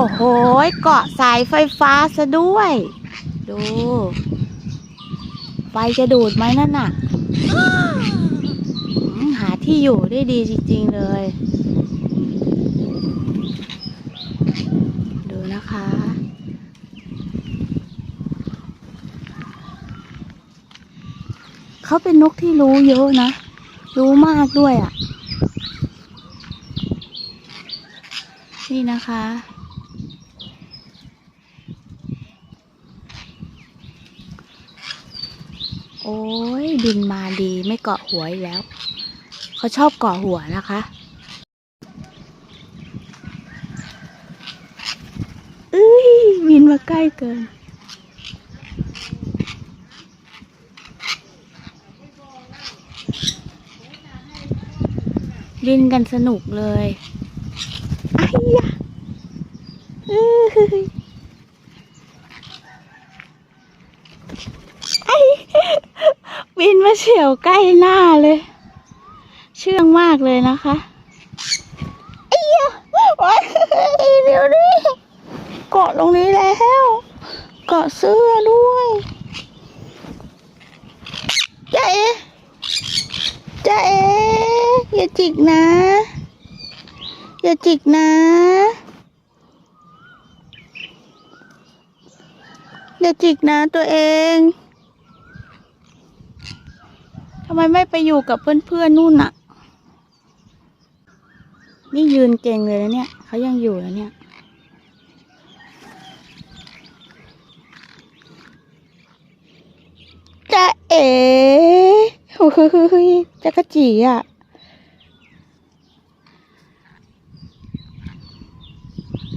โอ้โห เกาะสายไฟฟ้าซะด้วย ดู ไฟจะดูดไหมนั่นน่ะ หาที่อยู่ได้ดีจริง ๆ เลย ดูนะคะเขาเป็นนกที่รู้เยอะนะ รู้มากด้วยอะ นี่นะคะ โอ้ยบินมาดีไม่เกาะหัวอีกแล้ว เขาชอบเกาะหัวนะคะเอ้ยบินมาใกล้เกินบินกันสนุกเลยไอ้ยะเอ้ย บินมาเฉียวใกล้หน้าเลย เชื่องมากเลยนะคะไอ้ยโอ๊ยเดี๋ยวนี้เกาะตรงนี้แล้ว เกาะเสื้อด้วยจ้าเอจ้าเออย่าจิกนะ อย่าจิกนะ อย่าจิกนะตัวเอง ไมไม่ไปอยู่กับเพื่อนๆนู่นน่ะ นี่ยืนเก่งเลยนะเนี่ยเขายังอยู่แล้วเนี่ยจะเอ๋โอ้ยจักระจีอะ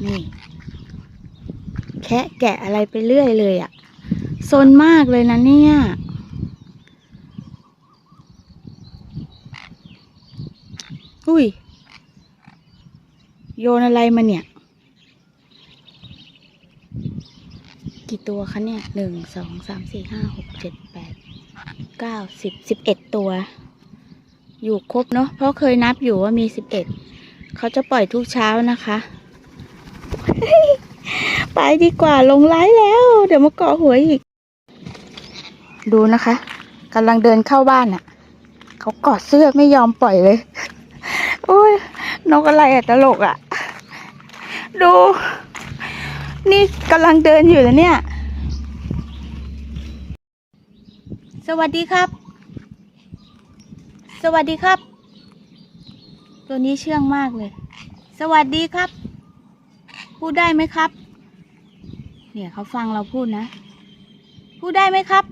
นี่แคะแกะอะไรไปเรื่อยเลยอะซนมากเลยนะเนี่ย อุ้ย โยนอะไรมาเนี่ย กี่ตัวคะเนี่ยหนึ่งสองสามสี่ห้าหกเจ็ดแปดเก้าสิบสิบเอ็ดตัว อยู่ครบเนาะเพราะเคยนับอยู่ว่ามีสิบเอ็ดเขาจะปล่อยทุกเช้านะคะ ไปดีกว่าลงไลฟ์แล้ว เดี๋ยวมาเกาะหัวอีก ดูนะคะกำลังเดินเข้าบ้านอะ่ะ เขากอดเสื้อไม่ยอมปล่อยเลยโอ้ย นกอะไรอะตลกอะ่ะดู นี่กำลังเดินอยู่นะเนี่ย สวัสดีครับ สวัสดีครับ ตัวนี้เชื่องมากเลย สวัสดีครับ พูดได้ไหมครับ เนี่ยเขาฟังเราพูดนะ พูดได้ไหมครับ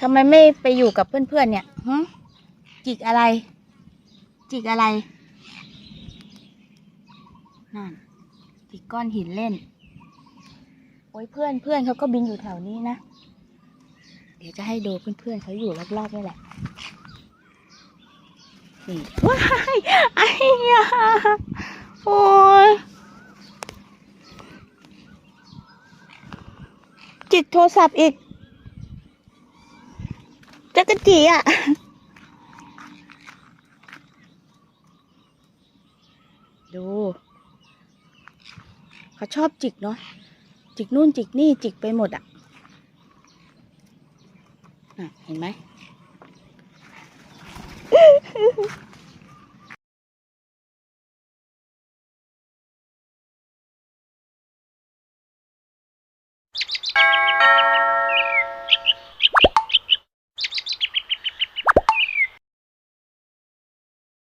ทำไมไม่ไปอยู่กับเพื่อนๆเนี่ยหึ จิกอะไร จิกอะไร นั่น จิกก้อนหินเล่น โอ้ยเพื่อนเพื่อนเขาก็บินอยู่แถวนี้นะ เดี๋ยวจะให้ดูเพื่อนๆเขาอยู่รอบๆนี่แหละ นี่ ว้ายไอ้ยาโอ้ยจิกโทรศัพท์อีกจักรจีอะ ดู เขาชอบจิกเนาะจิกนู่นจิกนี่จิกไปหมดอะน่ะเห็นไหม